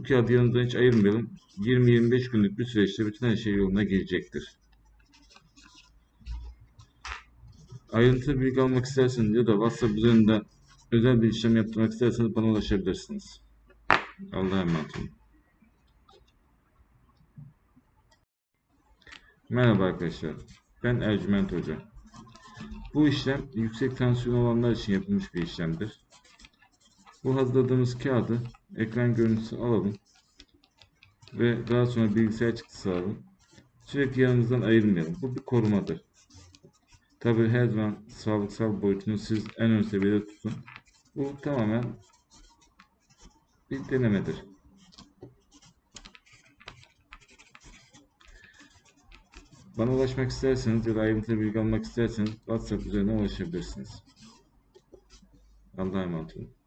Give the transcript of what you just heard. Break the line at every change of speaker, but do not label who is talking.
Bu kağıdı yanımızdan hiç ayırmayalım. 20-25 günlük bir süreçte bütün her şey yoluna girecektir. Ayrıntılı bilgi almak isterseniz ya da WhatsApp üzerinden özel bir işlem yaptırmak isterseniz bana ulaşabilirsiniz. Allah'a emanet olun. Merhaba arkadaşlar. Ben Ercüment Hoca. Bu işlem yüksek tansiyon olanlar için yapılmış bir işlemdir. Bu hazırladığımız kağıdı ekran görüntüsü alalım ve daha sonra bilgisayar çıktısı alalım. Sürekli yanımızdan ayırmayalım. Bu bir korumadır. Tabi her zaman sağlıksal boyutunu siz en ön seviyede tutun. Bu tamamen bir denemedir. Bana ulaşmak isterseniz ya da ayrıntılı bilgi almak isterseniz WhatsApp üzerinden ulaşabilirsiniz. Allah'a emanet olun.